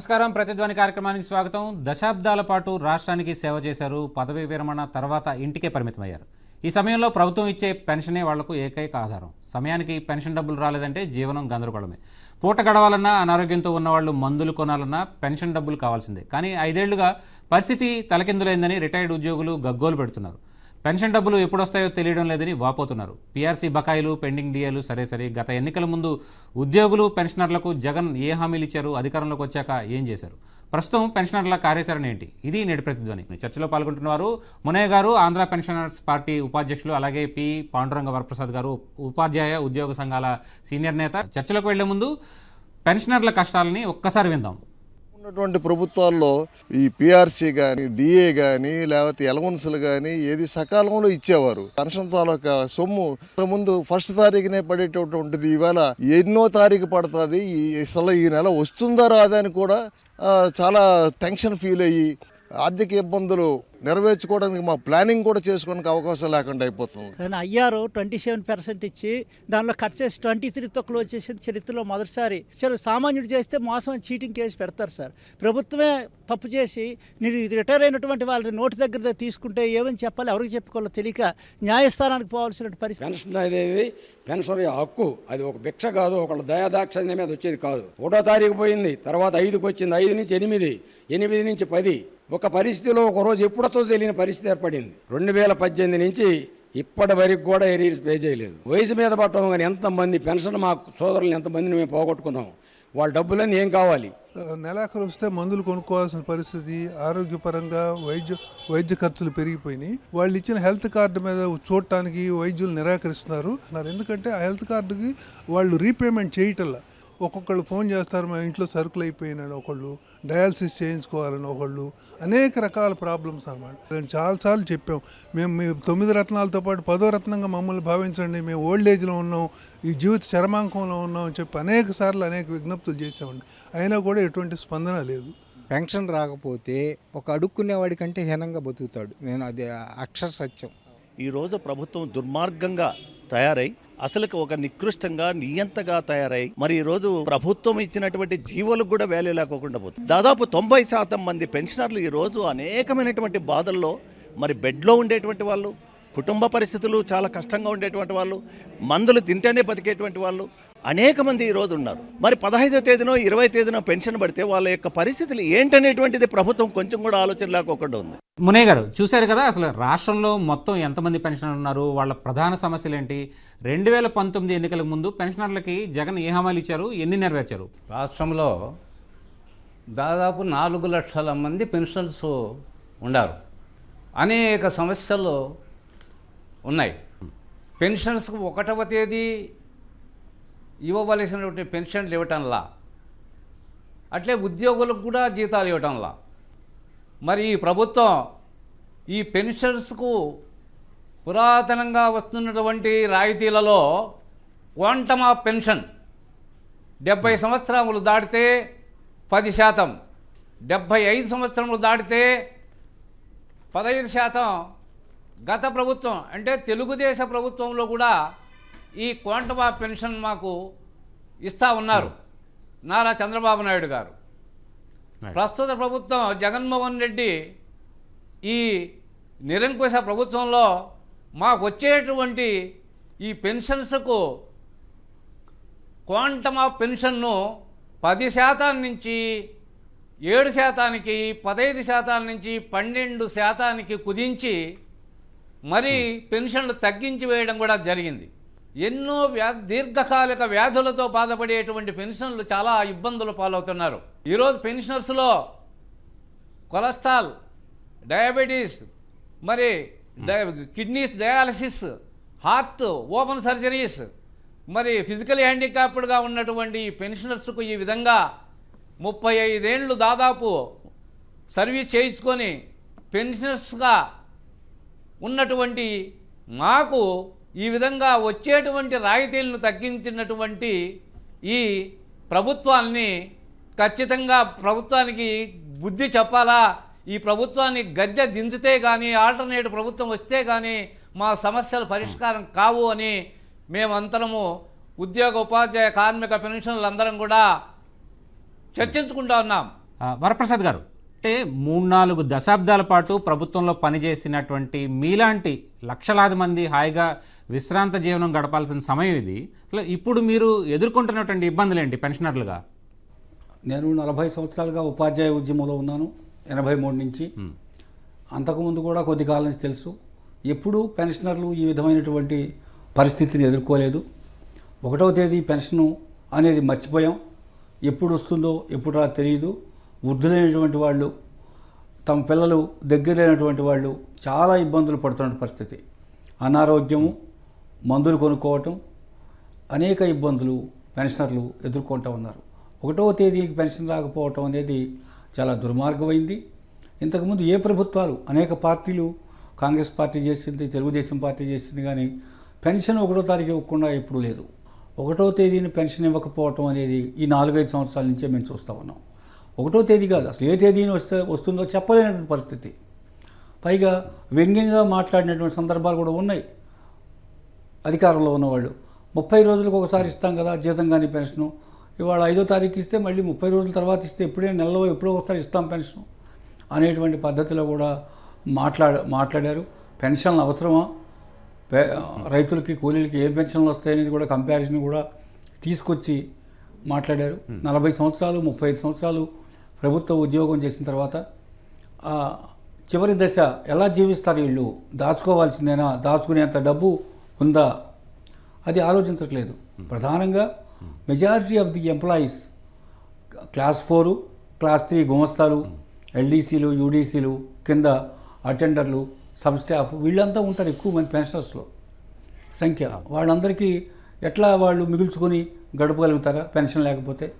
నమస్కారం. ప్రతిధ్వని కార్యక్రమానికి స్వాగతం. దశాబ్దాల పాటు రాష్ట్రానికి సేవ చేశారు. పదవీ విరమణ తర్వాత ఇంటికే పరిమితమయ్యారు. ఈ సమయంలో ప్రభుత్వం ఇచ్చే పెన్షనే వాళ్ళకు ఏకైక ఆధారం. సమయానికి పెన్షన్ డబ్బులు రాలేదంటే జీవనం గందరగోళమే. పూట గడవాలన్నా అనారోగ్యంతో ఉన్నవాళ్ళు మందులు కొనాలన్నా పెన్షన్ డబ్బులు కావాల్సిందే. కానీ ఐదేళ్ళుగా పరిస్థితి తలకిందులైందని రిటైర్డ్ ఉద్యోగులు గగ్గోలు పెడుతున్నారు. పెన్షన్ డబ్బులు ఎప్పుడు వస్తాయో తెలియడం లేదని వాపోతున్నారు. పీఆర్సీ బకాయిలు పెండింగ్ డిఏలు సరే సరే. గత ఎన్నికల ముందు ఉద్యోగులు పెన్షనర్లకు జగన్ ఏ హామీలు ఇచ్చారు అధికారంలోకి వచ్చాక ఏం చేశారు? ప్రస్తుతం పెన్షనర్ల కార్యాచరణ ఏంటి? ఇది నేటి ప్రతిధ్వని చర్చలో పాల్గొంటున్నవారు మునయ్య గారు ఆంధ్ర పెన్షనర్స్ పార్టీ ఉపాధ్యక్షులు అలాగే పి. పాండురంగ వరప్రసాద్ గారు ఉపాధ్యాయ ఉద్యోగ సంఘాల సీనియర్ నేత. చర్చలకు వెళ్ళే ముందు పెన్షనర్ల కష్టాలని ఒక్కసారి విందాం. ఉన్నటువంటి ప్రభుత్వాల్లో ఈ పిఆర్సీ కానీ డిఏ కానీ లేకపోతే ఎలవన్సులు కానీ ఏది సకాలంలో ఇచ్చేవారు. పెన్షన్ తాలూకా సొమ్ము ముందు ఫస్ట్ తారీఖునే పడేటటువంటిది ఇవాళ ఎన్నో తారీఖు పడుతుంది. ఈ అసలు ఈ నెల వస్తుందా రాదా అని కూడా చాలా టెన్షన్ ఫీల్ అయ్యి ఆర్థిక ఇబ్బందులు నెరవేర్చుకోవడానికి మా ప్లానింగ్ కూడా చేసుకోవడానికి అవకాశం లేకుండా అయిపోతుంది. కానీ అయ్యారు ట్వంటీ సెవెన్ పర్సెంట్ ఇచ్చి దానిలో కట్ చేసి ట్వంటీ త్రీతో క్లోజ్ చేసింది చరిత్రలో మొదటిసారి సరే సామాన్యుడు చేస్తే మోసం చీటింగ్ కేసు పెడతారు సార్. ప్రభుత్వమే తప్పు చేసి మీరు ఇది రిటైర్ అయినటువంటి వాళ్ళని నోటి దగ్గర తీసుకుంటే ఏమని చెప్పాలి ఎవరికి చెప్పుకోవాలో తెలియక న్యాయస్థానానికి పోవాల్సిన పరిస్థితి. పెన్షన్ అనేది పెన్షన్ హక్కు. అది ఒక భిక్ష కాదు ఒకళ్ళ దయాదాక్షిణ్యం మీద వచ్చేది కాదు. ఒకటో తారీఖు పోయింది తర్వాత ఐదుకి వచ్చింది ఐదు నుంచి ఎనిమిది ఎనిమిది నుంచి పది. ఒక పరిస్థితిలో ఒక రోజు ఎప్పుడతో తెలియని పరిస్థితి ఏర్పడింది. రెండు వేల పద్దెనిమిది నుంచి ఇప్పటి వరకు కూడా ఎరీర్స్ పే చేయలేదు. వయసు మీద పట్టడం కానీ ఎంతమంది పెన్షన్ మా సోదరులు ఎంతమందిని మేము పోగొట్టుకున్నాం. వాళ్ళ డబ్బులన్నీ ఏం కావాలి? నెలాఖరు వస్తే మందులు కొనుక్కోవాల్సిన పరిస్థితి ఆరోగ్యపరంగా వైద్య వైద్య ఖర్చులు పెరిగిపోయినాయి. వాళ్ళు ఇచ్చిన హెల్త్ కార్డు మీద చూడటానికి వైద్యులు నిరాకరిస్తున్నారు. ఎందుకంటే ఆ హెల్త్ కార్డుకి వాళ్ళు రీపేమెంట్ చేయటల్లా. ఒక్కొక్కళ్ళు ఫోన్ చేస్తారు మా ఇంట్లో సరుకులు అయిపోయినాడు ఒకళ్ళు డయాలసిస్ చేయించుకోవాలని ఒకళ్ళు అనేక రకాల ప్రాబ్లమ్స్ అనమాట నేను చాలాసార్లు చెప్పాం మేము మీ తొమ్మిది రత్నాలతో పాటు పదో రత్నంగా మమ్మల్ని భావించండి మేము ఓల్డ్ ఏజ్లో ఉన్నాం ఈ జీవిత చరమాంకంలో ఉన్నాం అని చెప్పి అనేక సార్లు అనేక విజ్ఞప్తులు చేసామండి అయినా కూడా ఎటువంటి స్పందన లేదు. పెన్షన్ రాకపోతే ఒక అడుక్కునేవాడి కంటే హీనంగా బతుకుతాడు. నేను అది అక్షర సత్యం. ఈరోజు ప్రభుత్వం దుర్మార్గంగా తయారై అసలుకి ఒక నికృష్టంగా నియంతగా తయారై మరి ఈరోజు ప్రభుత్వం ఇచ్చినటువంటి జీవులకు కూడా వాల్యూ లేకోకుండా పోతుంది. దాదాపు తొంభై శాతం మంది పెన్షనర్లు ఈరోజు అనేకమైనటువంటి బాధల్లో మరి బెడ్లో ఉండేటువంటి వాళ్ళు కుటుంబ పరిస్థితులు చాలా కష్టంగా ఉండేటువంటి వాళ్ళు మందులు తింటేనే బతికేటువంటి వాళ్ళు అనేక మంది ఈరోజు ఉన్నారు. మరి పదహైదో తేదీనో ఇరవై తేదీనో పెన్షన్ పడితే వాళ్ళ యొక్క పరిస్థితులు ఏంటనేటువంటిది ప్రభుత్వం కొంచెం కూడా ఆలోచన లేకోకుండా ఉంది. మునయ్య గారు చూశారు కదా అసలు రాష్ట్రంలో మొత్తం ఎంతమంది పెన్షనర్లు ఉన్నారు? వాళ్ళ ప్రధాన సమస్యలు ఏంటి? రెండు వేల పంతొమ్మిది ఎన్నికలకు ముందు పెన్షనర్లకి జగన్ ఏ హామీలు ఇచ్చారు? ఎన్ని నెరవేర్చారు? రాష్ట్రంలో దాదాపు నాలుగు లక్షల మంది పెన్షన్స్ ఉండారు. అనేక సమస్యలు ఉన్నాయి. పెన్షన్స్కు ఒకటవ తేదీ ఇవ్వవలసినటువంటి పెన్షన్లు ఇవ్వటంలా అట్లే ఉద్యోగులకు కూడా జీతాలు ఇవ్వటంలా. మరి ఈ ప్రభుత్వం ఈ పెన్షన్స్కు పురాతనంగా వస్తున్నటువంటి రాయితీలలో క్వాంటమ్ ఆఫ్ పెన్షన్ డెబ్భై సంవత్సరములు దాటితే పది శాతం డెబ్భై ఐదు సంవత్సరములు దాటితే పదహైదు శాతం. గత ప్రభుత్వం అంటే తెలుగుదేశ ప్రభుత్వంలో కూడా ఈ క్వాంటమ్ ఆఫ్ పెన్షన్ మాకు ఇస్తా ఉన్నారు నారా చంద్రబాబు నాయుడు గారు. ప్రస్తుత ప్రభుత్వం జగన్మోహన్ రెడ్డి ఈ నిరంకుశ ప్రభుత్వంలో మాకు వచ్చేటువంటి ఈ పెన్షన్స్కు క్వాంటమ్ ఆఫ్ పెన్షన్ను పది శాతం నుంచి ఏడు శాతానికి పదహైదు శాతాల నుంచి పన్నెండు శాతానికి కుదించి మరి పెన్షన్లు తగ్గించి వేయడం కూడా జరిగింది. ఎన్నో వ్యా దీర్ఘకాలిక వ్యాధులతో బాధపడేటువంటి పెన్షన్లు చాలా ఇబ్బందులు పాలవుతున్నారు. ఈరోజు పెన్షనర్స్లో కొలెస్ట్రాల్ డయాబెటీస్ మరి kidneys dialysis heart open surgeries మరి ఫిజికల్ హ్యాండిక్యాప్డ్గా ఉన్నటువంటి పెన్షనర్స్కు ఈ విధంగా ముప్పై ఐదేళ్ళు దాదాపు సర్వీస్ చేయించుకొని పెన్షనర్స్గా ఉన్నటువంటి మాకు ఈ విధంగా వచ్చేటువంటి రాయితీలను తగ్గించినటువంటి ఈ ప్రభుత్వాన్ని ఖచ్చితంగా ప్రభుత్వానికి బుద్ధి చెప్పాలా? ఈ ప్రభుత్వాన్ని గద్దె దించితే కానీ ఆల్టర్నేట్ ప్రభుత్వం వస్తే కానీ మా సమస్యలు పరిష్కారం కావు అని మేమంతరము ఉద్యోగ ఉపాధ్యాయ కార్మిక పెన్షన్లు అందరం కూడా చర్చించుకుంటా ఉన్నాం. వరప్రసాద్ గారు అంటే మూడు నాలుగు దశాబ్దాల పాటు ప్రభుత్వంలో పనిచేసినటువంటి మీలాంటి లక్షలాది మంది హాయిగా విశ్రాంత జీవనం గడపాల్సిన సమయం ఇది. అసలు ఇప్పుడు మీరు ఎదుర్కొంటున్నటువంటి ఇబ్బందులు ఏంటి పెన్షనర్లుగా? నేను నలభై సంవత్సరాలుగా ఉపాధ్యాయ ఉద్యమంలో ఉన్నాను ఎనభై మూడు నుంచి. అంతకుముందు కూడా కొద్ది కాలం నుంచి తెలుసు. ఎప్పుడూ పెన్షనర్లు ఈ విధమైనటువంటి పరిస్థితిని ఎదుర్కోలేదు. ఒకటవ తేదీ పెన్షను అనేది మర్చిపోయాం. ఎప్పుడు వస్తుందో ఎప్పుడు రా తెలియదు. వృద్ధులైనటువంటి వాళ్ళు తమ పిల్లలు దగ్గరైనటువంటి వాళ్ళు చాలా ఇబ్బందులు పడుతున్న పరిస్థితి. అనారోగ్యము మందులు కొనుక్కోవటం అనేక ఇబ్బందులు పెన్షనర్లు ఎదుర్కొంటూ ఉన్నారు. ఒకటవ తేదీకి పెన్షన్ రాకపోవటం అనేది చాలా దుర్మార్గమైంది. ఇంతకుముందు ఏ ప్రభుత్వాలు అనేక పార్టీలు కాంగ్రెస్ పార్టీ చేసింది తెలుగుదేశం పార్టీ చేసింది కానీ పెన్షన్ ఒకటో తారీఖు ఇవ్వకుండా ఎప్పుడూ లేదు. ఒకటో తేదీని పెన్షన్ ఇవ్వకపోవటం అనేది ఈ నాలుగైదు సంవత్సరాల నుంచే మేము చూస్తూ ఉన్నాం. ఒకటో తేదీ కాదు అసలు ఏ తేదీని వస్తే వస్తుందో చెప్పలేనటువంటి పరిస్థితి. పైగా వ్యంగ్యంగా మాట్లాడినటువంటి సందర్భాలు కూడా ఉన్నాయి. అధికారంలో ఉన్నవాళ్ళు. ముప్పై రోజులకు ఒకసారి ఇస్తాం కదా జీతం కానీ పెన్షను. ఇవాళ ఐదో తారీఖు ఇస్తే మళ్ళీ ముప్పై రోజుల తర్వాత ఇస్తే ఎప్పుడే నెలలో ఎప్పుడో ఒకసారి ఇస్తాం పెన్షన్ అనేటువంటి పద్ధతిలో కూడా మాట్లాడ మాట్లాడారు. పెన్షన్లు అవసరమా? రైతులకి కూలీలకి ఏ పెన్షన్లు వస్తాయనేది కూడా కంపారిజన్ కూడా తీసుకొచ్చి మాట్లాడారు. నలభై సంవత్సరాలు ముప్పై ఐదు సంవత్సరాలు ప్రభుత్వ ఉద్యోగం చేసిన తర్వాత చివరి దశ ఎలా జీవిస్తారు వీళ్ళు? దాచుకోవాల్సిందేనా? దాచుకునేంత డబ్బు ఉందా? అది ఆలోచించట్లేదు. ప్రధానంగా majority of the employees class four class three గుమస్తాలు ఎల్డీసీలు యూడీసీలు కింద అటెండర్లు సబ్ స్టాఫ్ వీళ్ళంతా ఉంటారు ఎక్కువ మంది పెన్షనర్స్లో సంఖ్య. వాళ్ళందరికీ ఎట్లా వాళ్ళు మిగుల్చుకొని గడపగలుగుతారా? పెన్షన్ లేకపోతే.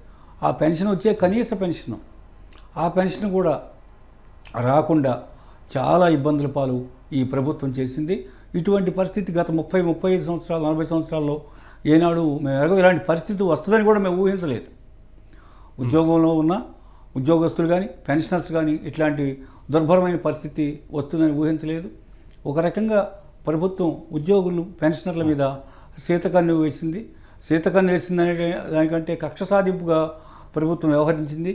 ఆ పెన్షన్ వచ్చే కనీస పెన్షన్. ఆ పెన్షన్ కూడా రాకుండా చాలా ఇబ్బందుల పాలు ఈ ప్రభుత్వం చేసింది. ఇటువంటి పరిస్థితి గత ముప్పై ముప్పై ఐదు సంవత్సరాలు నలభై సంవత్సరాల్లో ఏనాడు మేము ఎరగ ఇలాంటి పరిస్థితి వస్తుందని కూడా మేము ఊహించలేదు. ఉద్యోగంలో ఉన్న ఉద్యోగస్తులు కానీ పెన్షనర్స్ కానీ ఇట్లాంటి దుర్భరమైన పరిస్థితి వస్తుందని ఊహించలేదు. ఒక రకంగా ప్రభుత్వం ఉద్యోగులు పెన్షనర్ల మీద శీతకన్ను వేసింది. శీతకన్ను అనే దానికంటే కక్ష సాధింపుగా ప్రభుత్వం వ్యవహరించింది.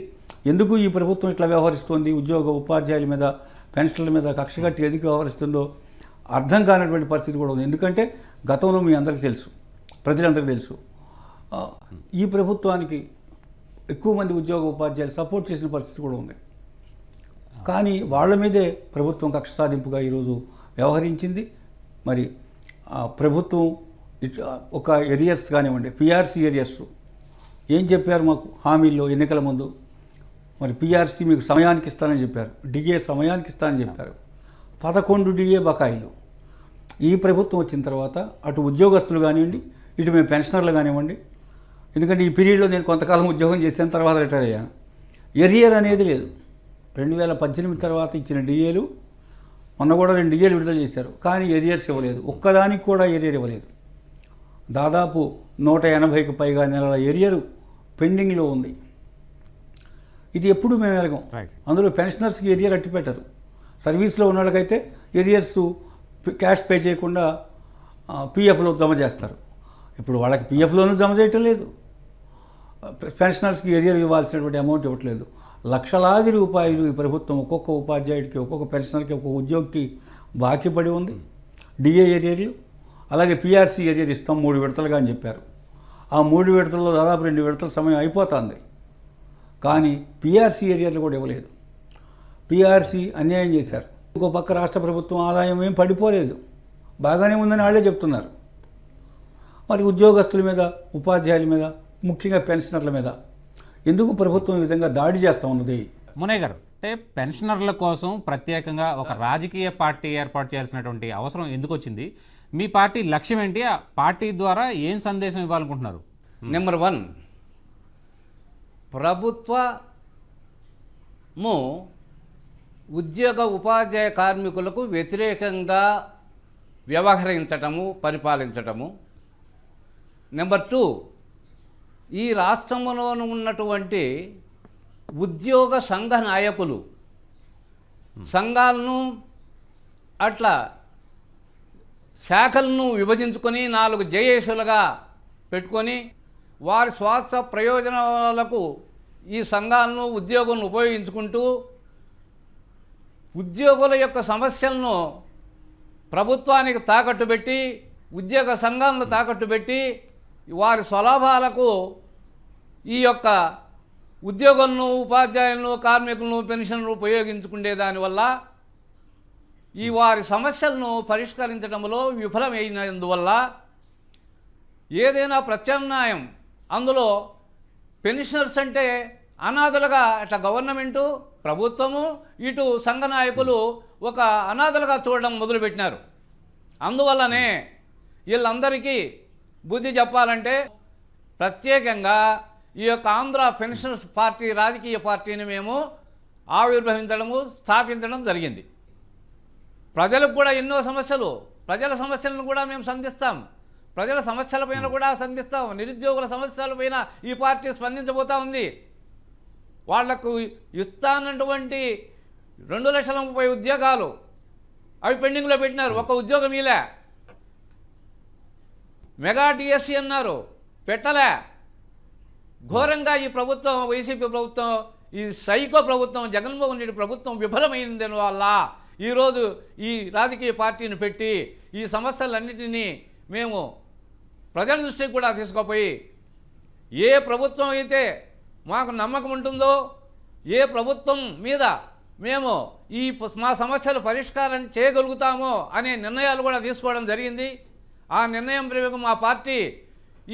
ఎందుకు ఈ ప్రభుత్వం ఇట్లా వ్యవహరిస్తోంది? ఉద్యోగ ఉపాధ్యాయుల మీద పెన్షన్ల మీద కక్ష కట్టి ఎందుకు వ్యవహరిస్తుందో అర్థం కానటువంటి పరిస్థితి కూడా ఉంది. ఎందుకంటే గతంలో మీ అందరికీ తెలుసు ప్రజలందరికీ తెలుసు. ఈ ప్రభుత్వానికి ఎక్కువ మంది ఉద్యోగ ఉపాధ్యాయులు సపోర్ట్ చేసిన పరిస్థితి కూడా ఉంది. కానీ వాళ్ళ మీదే ప్రభుత్వం కక్ష సాధింపుగా ఈరోజు వ్యవహరించింది. మరి ప్రభుత్వం ఇట్- ఒక ఏరియర్స్ కానివ్వండి పిఆర్సీ ఏరియర్స్ ఏం చెప్పారు మాకు హామీల్లో ఎన్నికల ముందు? మరి పిఆర్సీ మీకు సమయానికి ఇస్తానని చెప్పారు. డిగే సమయానికి ఇస్తానని చెప్పారు. పదకొండు డిఏ బకాయిలు. ఈ ప్రభుత్వం వచ్చిన తర్వాత అటు ఉద్యోగస్తులు కానివ్వండి ఇటు మేము పెన్షనర్లు కానివ్వండి ఎందుకంటే ఈ పీరియడ్లో నేను కొంతకాలం ఉద్యోగం చేసిన తర్వాత రిటైర్ అయ్యాను. ఎరియర్ అనేది లేదు. రెండు వేల పద్దెనిమిది తర్వాత ఇచ్చిన డిఏలు మొన్న కూడా రెండు డిఏలు విడుదల చేశారు కానీ ఎరియర్స్ ఇవ్వలేదు. ఒక్కదానికి కూడా ఎరియర్ ఇవ్వలేదు. దాదాపు నూట ఎనభైకి పైగా నెలల ఎరియరు పెండింగ్లో ఉంది. ఇది ఎప్పుడు మేము ఎరగం. అందులో పెన్షనర్స్కి ఎరియర్ అట్టి పెట్టరు సర్వీస్లో ఉన్న వాళ్ళకైతే ఎరియర్స్ క్యాష్ పే చేయకుండా పిఎఫ్లో జమ చేస్తారు. ఇప్పుడు వాళ్ళకి పిఎఫ్లోనూ జమ చేయటం లేదు. పెన్షనర్స్కి ఎరియర్ ఇవ్వాల్సినటువంటి అమౌంట్ ఇవ్వట్లేదు. లక్షలాది రూపాయలు ఈ ప్రభుత్వం ఒక్కొక్క ఉపాధ్యాయుడికి ఒక్కొక్క పెన్షనర్కి ఒక్కొక్క ఉద్యోగికి బాకీ పడి ఉంది. డిఏ ఏరియర్లు అలాగే పిఆర్సీ ఏరియర్ ఇస్తాం మూడు విడతలుగా అని చెప్పారు. ఆ మూడు విడతల్లో దాదాపు రెండు విడతల సమయం అయిపోతుంది. కానీ పిఆర్సీ ఏరియర్లు కూడా ఇవ్వలేదు. పిఆర్సీ అన్యాయం చేశారు. ఇంకో పక్క రాష్ట్ర ప్రభుత్వం ఆదాయం ఏం పడిపోలేదు. బాగానే ఉందని వాళ్ళే చెప్తున్నారు. మరి ఉద్యోగస్తుల మీద ఉపాధ్యాయుల మీద ముఖ్యంగా పెన్షనర్ల మీద ఎందుకు ప్రభుత్వం ఈ విధంగా దాడి చేస్తూ ఉన్నది? మునయ్ గారు అంటే పెన్షనర్ల కోసం ప్రత్యేకంగా ఒక రాజకీయ పార్టీ ఏర్పాటు చేయాల్సినటువంటి అవసరం ఎందుకు వచ్చింది? మీ పార్టీ లక్ష్యం ఏంటి? ఆ పార్టీ ద్వారా ఏం సందేశం ఇవ్వాలనుకుంటున్నారు? నెంబర్ వన్ ప్రభుత్వము ఉద్యోగ ఉపాధ్యాయ కార్మికులకు వ్యతిరేకంగా వ్యవహరించటము పరిపాలించటము. నెంబర్ టూ ఈ రాష్ట్రంలో ఉన్నటువంటి ఉద్యోగ సంఘ నాయకులు సంఘాలను అట్లా శాఖలను విభజించుకొని నాలుగు జయేసులుగా పెట్టుకొని వారి స్వార్థ ప్రయోజనాలకు ఈ సంఘాలను ఉద్యోగులను ఉపయోగించుకుంటూ ఉద్యోగుల యొక్క సమస్యలను ప్రభుత్వానికి తాకట్టు పెట్టి ఉద్యోగ సంఘాలను తాకట్టు పెట్టి వారి స్వలాభాలకు ఈ యొక్క ఉద్యోగులను ఉపాధ్యాయులను కార్మికులను పెన్షన్లు ఉపయోగించుకునే దానివల్ల ఈ వారి సమస్యలను పరిష్కరించడంలో విఫలమైనందువల్ల ఏదైనా ప్రత్యామ్నాయం అందులో పెన్షనర్స్ అంటే అనాథలుగా ఇట్లా గవర్నమెంటు ప్రభుత్వము ఇటు సంఘ నాయకులు ఒక అనాథలుగా చూడడం మొదలుపెట్టినారు. అందువల్లనే వీళ్ళందరికీ బుద్ధి చెప్పాలంటే ప్రత్యేకంగా ఈ యొక్క ఆంధ్ర పెన్షనర్స్ పార్టీ రాజకీయ పార్టీని మేము ఆవిర్భవించడము స్థాపించడం జరిగింది. ప్రజలకు కూడా ఎన్నో సమస్యలు ప్రజల సమస్యలను కూడా మేము సంధిస్తాం. ప్రజల సమస్యలపైన కూడా సంధిస్తాం. నిరుద్యోగుల సమస్యలపైన ఈ పార్టీ స్పందించబోతా ఉంది. వాళ్ళకు ఇస్తానటువంటి రెండు లక్షల ముప్పై ఉద్యోగాలు. అవి పెండింగ్లో పెట్టినారు. ఒక ఉద్యోగం ఇలా. మెగా డిఎస్సి అన్నారు. పెట్టలే. ఘోరంగా ఈ ప్రభుత్వం వైసీపీ ప్రభుత్వం ఈ సైకో ప్రభుత్వం జగన్మోహన్ రెడ్డి ప్రభుత్వం విఫలమైంది వల్ల. ఈరోజు ఈ రాజకీయ పార్టీని పెట్టి ఈ సమస్యలన్నిటినీ మేము ప్రజల దృష్టికి కూడా తీసుకుపోయి ఏ ప్రభుత్వం అయితే మాకు నమ్మకం ఉంటుందో? ఏ ప్రభుత్వం మీద మేము ఈ మా సమస్యలు పరిష్కారం చేయగలుగుతామో అనే నిర్ణయాలు కూడా తీసుకోవడం జరిగింది. ఆ నిర్ణయం ప్రయోగం మా పార్టీ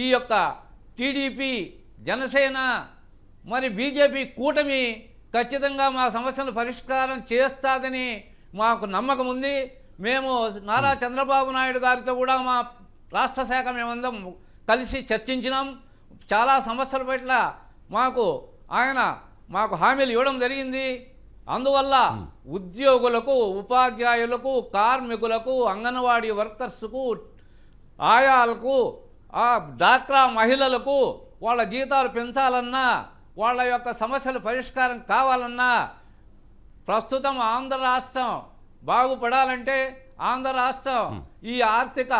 ఈ యొక్క టీడీపీ జనసేన మరి బీజేపీ కూటమి ఖచ్చితంగా మా సమస్యలు పరిష్కారం చేస్తాదని మాకు నమ్మకం ఉంది. మేము నారా చంద్రబాబు నాయుడు గారితో కూడా మా రాష్ట్ర శాఖ మేమందరం కలిసి చర్చించినాం. చాలా సమస్యల పట్ల మాకు ఆయన మాకు హామీలు ఇవ్వడం జరిగింది. అందువల్ల ఉద్యోగులకు ఉపాధ్యాయులకు కార్మికులకు అంగన్వాడీ వర్కర్స్కు ఆయాలకు ఆ డాక్రా మహిళలకు వాళ్ళ జీతాలు పెంచాలన్నా వాళ్ళ యొక్క సమస్యల పరిష్కారం కావాలన్నా ప్రస్తుతం ఆంధ్ర రాష్ట్రం బాగుపడాలంటే ఆంధ్ర రాష్ట్రం ఈ ఆర్థిక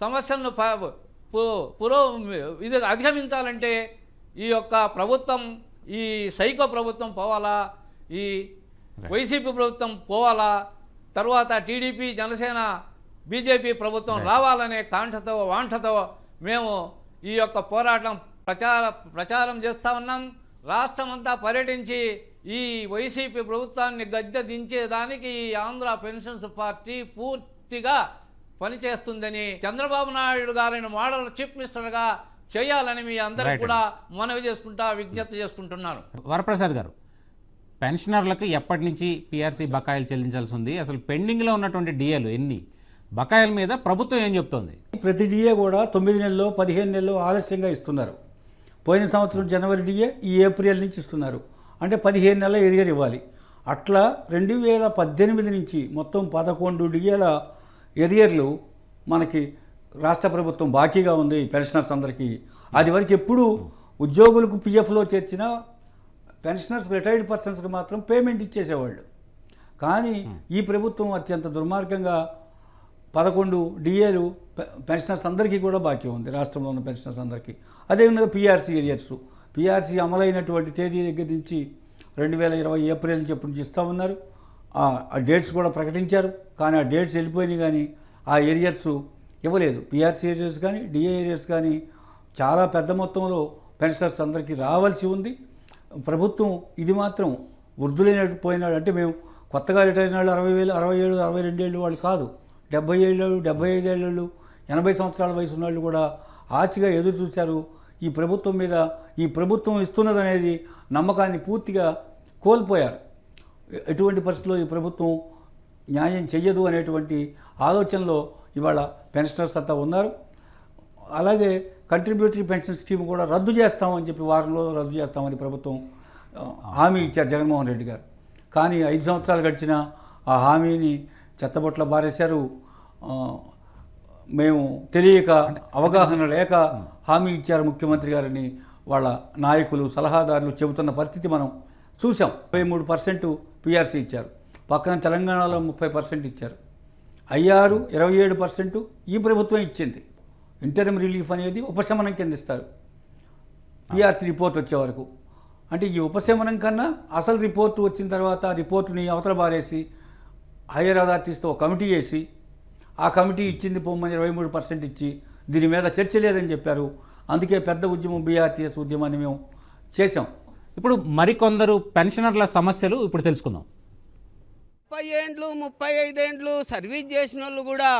సమస్యలను పురో ఇది అధిగమించాలంటే ఈ యొక్క ప్రభుత్వం ఈ సైకో ప్రభుత్వం పోవాలా? ఈ వైసీపీ ప్రభుత్వం పోవాలా? తర్వాత టీడీపీ జనసేన బీజేపీ ప్రభుత్వం రావాలనే కాంక్షతో వాంఛతో మేము ఈ యొక్క పోరాటం ప్రచార ప్రచారం చేస్తూ ఉన్నాం. రాష్ట్రమంతా పర్యటించి ఈ వైసీపీ ప్రభుత్వాన్ని గద్దె దించేదానికి ఈ ఆంధ్ర పెన్షన్స్ పార్టీ పూర్తిగా పనిచేస్తుందని చంద్రబాబు నాయుడు గారిని మోడల్ చీఫ్ మినిస్టర్గా చేయాలని మీ Right. కూడా మనవి చేసుకుంటా విజ్ఞప్తి చేసుకుంటున్నాను వరప్రసాద్ గారు పెన్షనర్లకు ఎప్పటి నుంచి పిఆర్సీ బకాయిలు చెల్లించాల్సి ఉంది? అసలు పెండింగ్లో ఉన్నటువంటి డిఏలు ఎన్ని? బకాయిల మీద ప్రభుత్వం ఏం చెప్తోంది? ప్రతి డిఏ కూడా తొమ్మిది నెలలు పదిహేను నెలలు ఆలస్యంగా ఇస్తున్నారు. పోయిన సంవత్సరం జనవరి డిఏ ఈ ఏప్రిల్ నుంచి ఇస్తున్నారు. అంటే పదిహేను నెలల ఎరియర్ ఇవ్వాలి. అట్లా రెండు వేల పద్దెనిమిది నుంచి మొత్తం పదకొండు డిఏల ఎరియర్లు మనకి రాష్ట్ర ప్రభుత్వం బాకీగా ఉంది పెన్షనర్స్ అందరికీ. అది వరకు ఎప్పుడు ఉద్యోగులకు పిఎఫ్లో చేర్చిన పెన్షనర్స్ రిటైర్డ్ పర్సన్స్కి మాత్రం పేమెంట్ ఇచ్చేసేవాళ్ళు. కానీ ఈ ప్రభుత్వం అత్యంత దుర్మార్గంగా పదకొండు డిఏలు పెన్షనర్స్ అందరికీ కూడా బాకీ ఉంది రాష్ట్రంలో ఉన్న పెన్షనర్స్ అందరికీ. అదేవిధంగా పిఆర్సీ ఏరియర్స్ పిఆర్సీ అమలైనటువంటి తేదీ దగ్గర నుంచి రెండు వేల ఇరవై ఏప్రిల్ నుంచి ఎప్పటి నుంచి ఇస్తూ ఉన్నారు. ఆ ఆ డేట్స్ కూడా ప్రకటించారు. కానీ ఆ డేట్స్ వెళ్ళిపోయినాయి కానీ ఆ ఏరియర్స్ ఇవ్వలేదు. పిఆర్సీ ఏరియర్స్ కానీ డిఏ కానీ చాలా పెద్ద మొత్తంలో పెన్షనర్స్ అందరికీ రావాల్సి ఉంది. ప్రభుత్వం ఇది మాత్రం వృద్ధులైన పోయినాడు అంటే మేము కొత్తగా రిటైర్ అయిన వాళ్ళు అరవై వేలు అరవై ఏడు అరవై రెండేళ్ళు వాళ్ళు కాదు. డెబ్బై ఏళ్ళు డెబ్బై ఐదేళ్ళు ఎనభై సంవత్సరాల వయసు ఉన్న వాళ్ళు కూడా ఆశగా ఎదురు చూశారు. ఈ ప్రభుత్వం మీద ఈ ప్రభుత్వం ఇస్తున్నదనేది నమ్మకాన్ని పూర్తిగా కోల్పోయారు. ఎటువంటి పరిస్థితుల్లో ఈ ప్రభుత్వం న్యాయం చెయ్యదు అనేటువంటి ఆలోచనలో ఇవాళ పెన్షనర్స్ అంతా ఉన్నారు. అలాగే కంట్రిబ్యూటరీ పెన్షన్ స్కీమ్ కూడా రద్దు చేస్తామని చెప్పి వారంలో రద్దు చేస్తామని ప్రభుత్వం హామీ ఇచ్చారు జగన్మోహన్ రెడ్డి గారు. కానీ ఐదు సంవత్సరాలు గడిచిన ఆ హామీని చెత్తబొట్ల బారేశారు మేము తెలియక అవగాహన లేక హామీ ఇచ్చారు ముఖ్యమంత్రి గారిని. వాళ్ళ నాయకులు సలహాదారులు చెబుతున్న పరిస్థితి మనం చూసాం ముప్పై మూడు పర్సెంట్ పిఆర్సీ ఇచ్చారు. పక్కన తెలంగాణలో ముప్పై పర్సెంట్ ఇచ్చారు. అయ్యారు ఇరవై ఏడు పర్సెంట్ ఈ ప్రభుత్వం ఇచ్చింది. ఇంటర్మ్ రిలీఫ్ అనేది ఉపశమనం కింద ఇస్తారు పిఆర్సీ రిపోర్ట్ వచ్చే వరకు. అంటే ఈ ఉపశమనం కన్నా అసలు రిపోర్టు వచ్చిన తర్వాత రిపోర్టుని అవతల బారేసి హైయర్ అథారిటీస్తో ఒక కమిటీ వేసి ఆ కమిటీ ఇచ్చింది పొమ్మని ఇరవై మూడు పర్సెంట్ ఇచ్చి దీని మీద చర్చ లేదని చెప్పారు. అందుకే పెద్ద ఉద్యమం బీఆర్టీఎస్ ఉద్యమాన్ని మేము చేసాం ఇప్పుడు మరికొందరు పెన్షనర్ల సమస్యలు ఇప్పుడు తెలుసుకుందాం. ముప్పై ఏండ్లు ముప్పై ఐదేండ్లు సర్వీస్ చేసిన వాళ్ళు కూడా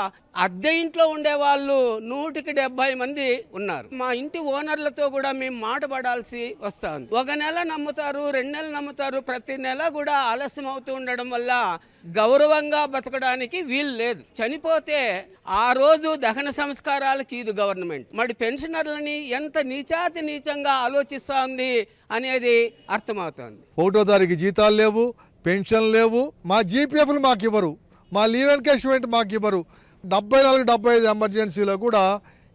అద్దె ఇంట్లో ఉండే వాళ్ళు నూటికి డెబ్బై మంది ఉన్నారు. మా ఇంటి ఓనర్లతో కూడా మేము మాట పడాల్సి వస్తుంది. ఒక నెల నమ్ముతారు రెండు నెలలు నమ్ముతారు ప్రతి నెల కూడా ఆలస్యం అవుతూ ఉండడం వల్ల గౌరవంగా బతకడానికి వీలు లేదు. చనిపోతే ఆ రోజు దహన సంస్కారాలకి ఇది గవర్నమెంట్. మరి పెన్షనర్లని ఎంత నీచాతి నీచంగా ఆలోచిస్తోంది అనేది అర్థమవుతోంది. ఒకటో తారీఖు జీతాలు లేవు పెన్షన్ లేవు మా జీపీఎఫ్లు మాకు ఇవ్వరు మా లీవ్ ఎన్కాష్మెంట్ మాకు ఇవ్వరు డెబ్బై నాలుగు డెబ్బై ఐదు ఎమర్జెన్సీలో కూడా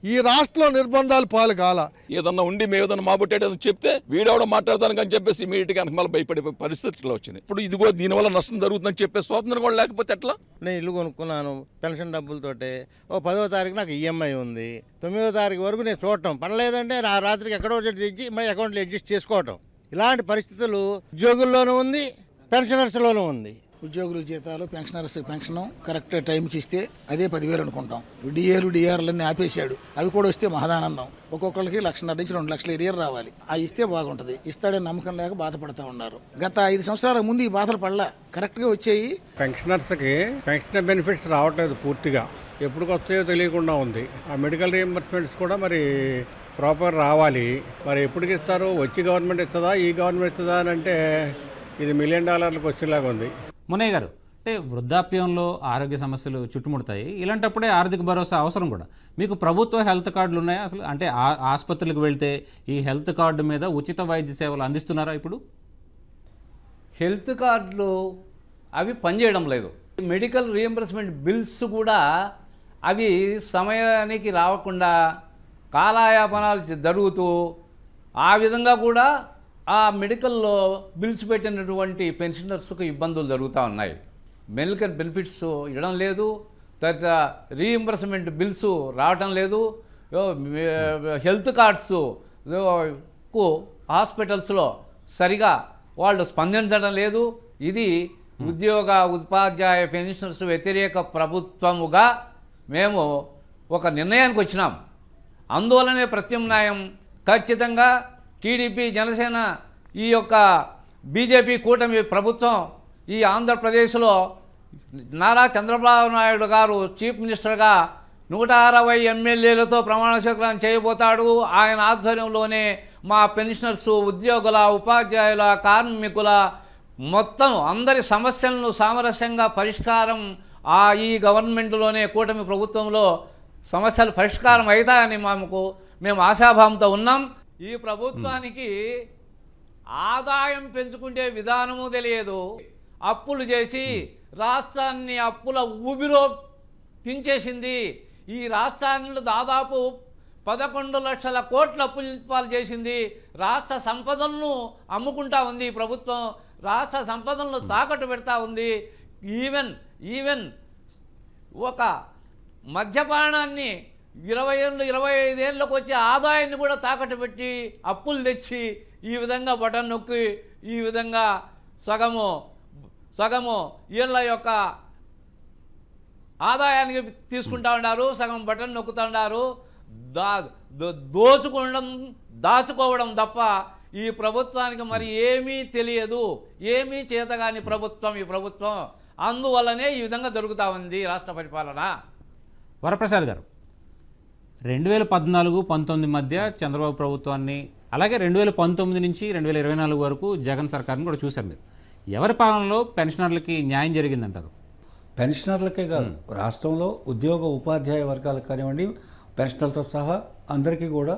ఈ రాష్ట్రంలో నిర్బంధాలు పాలు కాల. ఏదన్నా ఉండి మేము ఏదన్నా మాబొట్టేది చెప్తే వీడెవడో మాట్లాడతాను అని చెప్పేసి ఇమీడియట్గా మళ్ళీ భయపడే పరిస్థితులు వచ్చినాయి. ఇప్పుడు ఇది కూడా దీనివల్ల నష్టం జరుగుతుందని చెప్పే స్వాతంత్రం కూడా లేకపోతే ఎట్లా? నేను ఇల్లు కొనుక్కున్నాను పెన్షన్ డబ్బులతోటే. ఓ పదో తారీఖు నాకు ఈఎంఐ ఉంది. తొమ్మిదో తారీఖు వరకు నేను చూడటం. పర్లేదంటే నా రాత్రికి ఎక్కడో తెచ్చి మరి అకౌంట్లో అడ్జస్ట్ చేసుకోవటం. ఇలాంటి పరిస్థితులు ఉద్యోగుల్లోనూ ఉంది పెన్షనర్స్లోనూ ఉంది. ఉద్యోగుల జీతాలు పెన్షనర్స్ పెన్షన్ కరెక్ట్ టైంకి ఇస్తే అదే పదివేలు అనుకుంటాం. డిఏలు డిఆర్లన్నీ ఆపేశాడు. అవి కూడా వస్తే మహదానందం. ఒక్కొక్కరికి లక్షన్నర నుంచి రెండు లక్షల ఎరియర్ రావాలి. ఆ ఇస్తే బాగుంటుంది. ఇస్తాడని నమ్మకం లేక బాధపడతా ఉన్నారు. గత ఐదు సంవత్సరాల ముందు ఈ బాధలు పడలా. కరెక్ట్గా వచ్చాయి. పెన్షనర్స్కి పెన్షన్ బెనిఫిట్స్ రావట్లేదు పూర్తిగా. ఎప్పుడు వస్తాయో తెలియకుండా ఉంది. ఆ మెడికల్ రీఎంబర్స్మెంట్స్ కూడా మరి ప్రాపర్ రావాలి. మరి ఎప్పటికి ఇస్తారు? వచ్చి గవర్నమెంట్ ఇస్తుందా? ఈ గవర్నమెంట్ ఇస్తుందా అని అంటే ఇది మిలియన్ డాలర్లకు వచ్చేలాగా ఉంది. మునయ్య గారు అంటే వృద్ధాప్యంలో ఆరోగ్య సమస్యలు చుట్టుముడతాయి. ఇలాంటప్పుడే ఆర్థిక భరోసా అవసరం కూడా. మీకు ప్రభుత్వ హెల్త్ కార్డులు ఉన్నాయా? అసలు అంటే ఆ- ఆసుపత్రులకు వెళ్తే ఈ హెల్త్ కార్డు మీద ఉచిత వైద్య సేవలు అందిస్తున్నారా ఇప్పుడు? హెల్త్ కార్డులు అవి పనిచేయడం లేదు. మెడికల్ రియంబర్స్మెంట్ బిల్స్ కూడా అవి సమయానికి రావకుండా కాలాయాపనాలు జరుగుతూ ఆ విధంగా కూడా ఆ మెడికల్లో బిల్స్ పెట్టినటువంటి పెన్షనర్స్కు ఇబ్బందులు జరుగుతూ ఉన్నాయి. మెడికల్ బెనిఫిట్స్ ఇవ్వడం లేదు తర్వాత రీఎంబర్స్మెంట్ బిల్స్ రావటం లేదు. హెల్త్ కార్డ్స్కు హాస్పిటల్స్లో సరిగా వాళ్ళు స్పందించడం లేదు. ఇది ఉద్యోగ ఉపాధ్యాయ పెన్షనర్స్ వ్యతిరేక ప్రభుత్వముగా మేము ఒక నిర్ణయానికి వచ్చినాం. అందువలనే ప్రత్యామ్నాయం ఖచ్చితంగా టీడీపీ జనసేన ఈ యొక్క బీజేపీ కూటమి ప్రభుత్వం ఈ ఆంధ్రప్రదేశ్లో నారా చంద్రబాబు నాయుడు గారు చీఫ్ మినిస్టర్గా నూట అరవై ఎమ్మెల్యేలతో ప్రమాణ స్వీకారం చేయబోతాడు. ఆయన ఆధ్వర్యంలోనే మా పెన్షనర్స్ ఉద్యోగుల ఉపాధ్యాయుల కార్మికుల మొత్తం అందరి సమస్యలను సామరస్యంగా పరిష్కారం ఆ ఈ గవర్నమెంట్లోనే కూటమి ప్రభుత్వంలో సమస్యలు పరిష్కారం అవుతాయని మాకు మేము ఆశాభావంతో ఉన్నాం. ఈ ప్రభుత్వానికి ఆదాయం పెంచుకుంటే విధానము తెలియదు. అప్పులు చేసి రాష్ట్రాన్ని అప్పుల ఊబిలో దించేసింది ఈ రాష్ట్రాన్ని దాదాపు పదకొండు లక్షల కోట్ల అప్పులు చేసింది. రాష్ట్ర సంపదలను అమ్ముకుంటా ఉంది ప్రభుత్వం. రాష్ట్ర సంపదలను తాకట్టు పెడతా ఉంది. ఈవెన్ ఈవెన్ ఒక మద్యపానాన్ని ఇరవై ఏళ్ళు ఇరవై ఐదేళ్ళకు వచ్చే ఆదాయాన్ని కూడా తాకట్టు పెట్టి అప్పులు తెచ్చి ఈ విధంగా బటన్ నొక్కి ఈ విధంగా సగము సగము వీళ్ళ యొక్క ఆదాయానికి తీసుకుంటా ఉన్నారు సగం బటన్ నొక్కుతున్నారు దా దోచుకోవడం దాచుకోవడం తప్ప ఈ ప్రభుత్వానికి మరి ఏమీ తెలియదు. ఏమీ చేతగాని ప్రభుత్వం ఈ ప్రభుత్వం. అందువల్లనే ఈ విధంగా జరుగుతూ ఉంది రాష్ట్ర పరిపాలన. వరప్రసాద్ గారు. రెండు వేల పద్నాలుగు పంతొమ్మిది మధ్య చంద్రబాబు ప్రభుత్వాన్ని అలాగే రెండు వేల పంతొమ్మిది నుంచి రెండు వేల ఇరవై నాలుగు వరకు జగన్ సర్కార్ని కూడా చూశారు మీరు. ఎవరి పాలనలో పెన్షనర్లకి న్యాయం జరిగిందంటారు పెన్షనర్లకే కాదు రాష్ట్రంలో ఉద్యోగ ఉపాధ్యాయ వర్గాలకు కానివ్వండి పెన్షనర్లతో సహా అందరికీ కూడా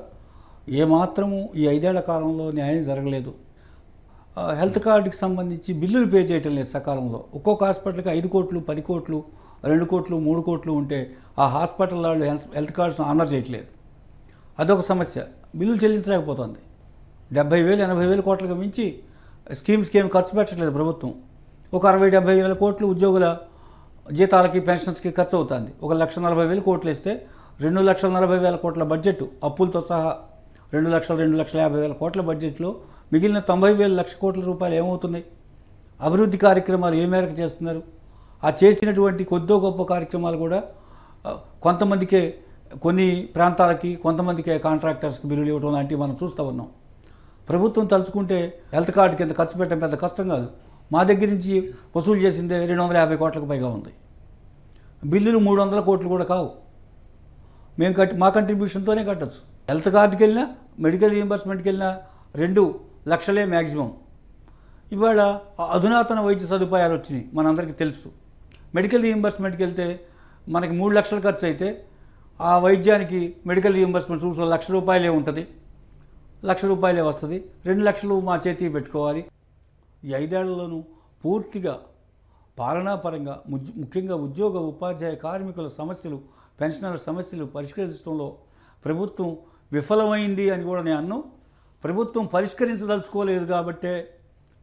ఏమాత్రము ఈ ఐదేళ్ళ కాలంలో న్యాయం జరగలేదు. హెల్త్ కార్డుకి సంబంధించి బిల్లులు పే చేయటం లేదు సకాలంలో. ఒక్కొక్క హాస్పిటల్కి ఐదు కోట్లు పది కోట్లు రెండు కోట్లు మూడు కోట్లు ఉంటే ఆ హాస్పిటల్ వాళ్ళు హెల్త్ హెల్త్ కార్డ్స్ ఆనర్ చేయట్లేదు. అదొక సమస్య. బిల్లులు చెల్లించలేకపోతుంది. డెబ్బై వేలు ఎనభై వేల కోట్లకు మించి స్కీమ్స్కి ఏమి ఖర్చు పెట్టట్లేదు ప్రభుత్వం. ఒక అరవై డెబ్బై వేల కోట్లు ఉద్యోగుల జీతాలకి పెన్షన్స్కి ఖర్చు అవుతుంది. ఒక లక్ష నలభై వేలు కోట్లు ఇస్తే రెండు లక్షల నలభై వేల కోట్ల బడ్జెట్ అప్పులతో సహా రెండు లక్షల రెండు లక్షల యాభై వేల కోట్ల బడ్జెట్లో మిగిలిన తొంభై వేల లక్ష కోట్ల రూపాయలు ఏమవుతున్నాయి? అభివృద్ధి కార్యక్రమాలు ఏ మేరకు చేస్తున్నారు? ఆ చేసినటువంటి కొద్దో గొప్ప కార్యక్రమాలు కూడా కొంతమందికే కొన్ని ప్రాంతాలకి కొంతమందికే కాంట్రాక్టర్స్కి బిల్లులు ఇవ్వడం లాంటివి మనం చూస్తూ ఉన్నాం. ప్రభుత్వం తలుచుకుంటే హెల్త్ కార్డు కింద ఖర్చు పెట్టడం పెద్ద కష్టం కాదు. మా దగ్గర నుంచి వసూలు చేసిందే రెండు వందల యాభై కోట్లకు పైగా ఉంది. బిల్లులు మూడు వందల కోట్లు కూడా కావు. మేము కట్టి మా కంట్రిబ్యూషన్తోనే కట్టచ్చు. హెల్త్ కార్డుకి వెళ్ళినా మెడికల్ రీఎంబర్స్మెంట్కి వెళ్ళినా రెండు లక్షలే మ్యాక్సిమం ఇవాళ అధునాతన వైద్య సదుపాయాలు వచ్చినాయి. మనందరికీ తెలుసు. మెడికల్ రీయింబర్స్మెంట్కి వెళ్తే మనకి మూడు లక్షలు ఖర్చు అయితే ఆ వైద్యానికి మెడికల్ రీయింబర్స్మెంట్ చూసిన లక్ష రూపాయలే ఉంటుంది. లక్ష రూపాయలే వస్తుంది. రెండు లక్షలు మా చేతికి పెట్టుకోవాలి. ఈ ఐదేళ్ళలోనూ పూర్తిగా పాలనాపరంగా ముఖ్యంగా ఉద్యోగ ఉపాధ్యాయ కార్మికుల సమస్యలు పెన్షనర్ల సమస్యలు పరిష్కరించడంలో ప్రభుత్వం విఫలమైంది అని కూడా నేను అన్ను. ప్రభుత్వం పరిష్కరించదలుచుకోలేదు కాబట్టే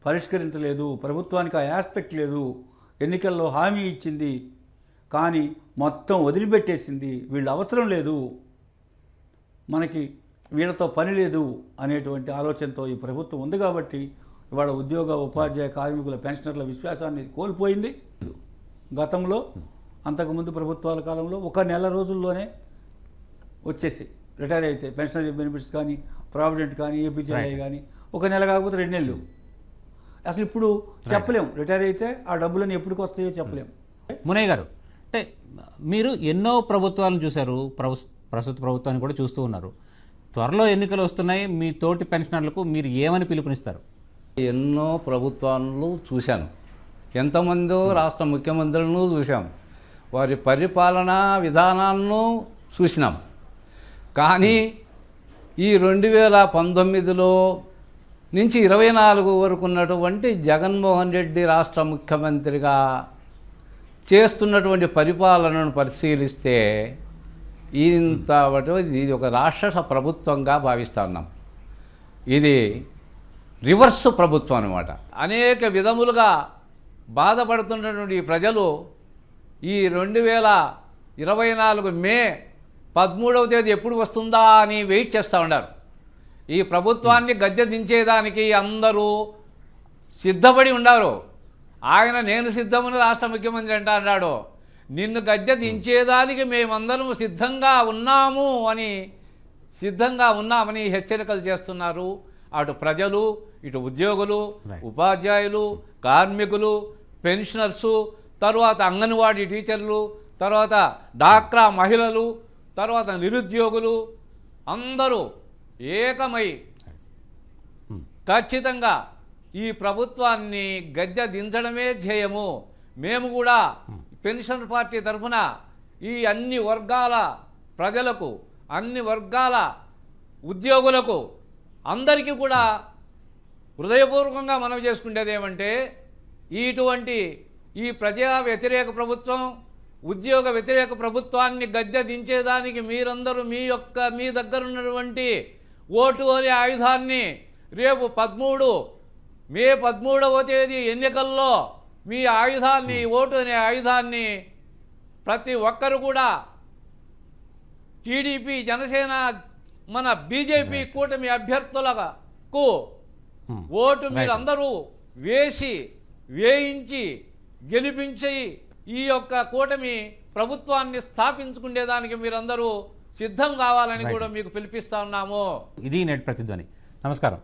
పరిష్కరించలేదు. ప్రభుత్వానికి ఆ ఆస్పెక్ట్ లేదు. ఎన్నికల్లో హామీ ఇచ్చింది. కానీ మొత్తం వదిలిపెట్టేసింది. వీళ్ళ అవసరం లేదు. మనకి వీళ్ళతో పని లేదు అనేటువంటి ఆలోచనతో ఈ ప్రభుత్వం ఉంది కాబట్టి ఇవాళ ఉద్యోగ ఉపాధ్యాయ కార్మికుల పెన్షనర్ల విశ్వాసాన్ని కోల్పోయింది. గతంలో అంతకుముందు ప్రభుత్వాల కాలంలో ఒక నెల రోజుల్లోనే వచ్చేసి రిటైర్ అయితే పెన్షనరీ బెనిఫిట్స్ కానీ ప్రావిడెంట్ కానీ ఏపీజీఐ. కానీ ఒక నెల కాకపోతే రెండు నెలలు. అసలు ఇప్పుడు చెప్పలేం. రిటైర్ అయితే ఆ డబ్బులని ఎప్పటికి వస్తాయో చెప్పలేం. మునయ్య గారు అంటే మీరు ఎన్నో ప్రభుత్వాలను చూశారు ప్రస్తుత ప్రభుత్వాన్ని కూడా చూస్తూ ఉన్నారు. త్వరలో ఎన్నికలు వస్తున్నాయి మీ తోటి పెన్షనర్లకు మీరు ఏమని పిలుపునిస్తారు? ఎన్నో ప్రభుత్వాలను చూశాను. ఎంతమందో రాష్ట్ర ముఖ్యమంత్రులను చూశాం. వారి పరిపాలనా విధానాలను చూసినాం. కానీ ఈ రెండు వేల పంతొమ్మిదిలో నుంచి ఇరవై నాలుగు వరకు ఉన్నటువంటి జగన్మోహన్ రెడ్డి రాష్ట్ర ముఖ్యమంత్రిగా చేస్తున్నటువంటి పరిపాలనను పరిశీలిస్తే ఇంత ఇది ఒక రాక్షస ప్రభుత్వంగా భావిస్తూ ఉన్నాం. ఇది రివర్స్ ప్రభుత్వం అనమాట అనేక విధములుగా బాధపడుతున్నటువంటి ప్రజలు ఈ రెండు వేల ఇరవై నాలుగు మే పదమూడవ తేదీ ఎప్పుడు వస్తుందా అని వెయిట్ చేస్తూ ఉన్నారు. ఈ ప్రభుత్వాన్ని గద్దె దించేదానికి అందరూ సిద్ధపడి ఉన్నారు ఆయన నేను సిద్ధమని రాష్ట్ర ముఖ్యమంత్రి అంటా అన్నాడు నిన్ను గద్దె దించేదానికి మేమందరం సిద్ధంగా ఉన్నాము అని సిద్ధంగా ఉన్నామని హెచ్చరికలు చేస్తున్నారు. అటు ప్రజలు ఇటు ఉద్యోగులు ఉపాధ్యాయులు కార్మికులు పెన్షనర్సు తర్వాత అంగన్వాడీ టీచర్లు తర్వాత డాక్రా మహిళలు తర్వాత నిరుద్యోగులు అందరూ ఏకమై ఖచ్చితంగా ఈ ప్రభుత్వాన్ని గద్దె దించడమే ధ్యేయము. మేము కూడా పెన్షన్ పార్టీ తరఫున ఈ అన్ని వర్గాల ప్రజలకు అన్ని వర్గాల ఉద్యోగులకు అందరికీ కూడా హృదయపూర్వకంగా మనవి చేసుకునేది ఏమంటే ఇటువంటి ఈ ప్రజా వ్యతిరేక ప్రభుత్వం ఉద్యోగ వ్యతిరేక ప్రభుత్వాన్ని గద్దె దించేదానికి మీరందరూ మీ యొక్క మీ దగ్గర ఉన్నటువంటి ఓటు అనే ఆయుధాన్ని రేపు పదమూడు మే పదమూడవ తేదీ ఎన్నికల్లో మీ ఆయుధాన్ని ఓటు అనే ఆయుధాన్ని ప్రతి ఒక్కరు కూడా టీడీపీ జనసేన మన బీజేపీ కూటమి అభ్యర్థులకు ఓటు మీరు అందరూ వేసి వేయించి గెలిపించి ఈ యొక్క కూటమి ప్రభుత్వాన్ని స్థాపించుకునేదానికి మీరందరూ సిద్ధం కావాలని. కూడా మీకు పిలిపిస్తా ఉన్నాము. ఇది నేటి ప్రతిధ్వని. నమస్కారం.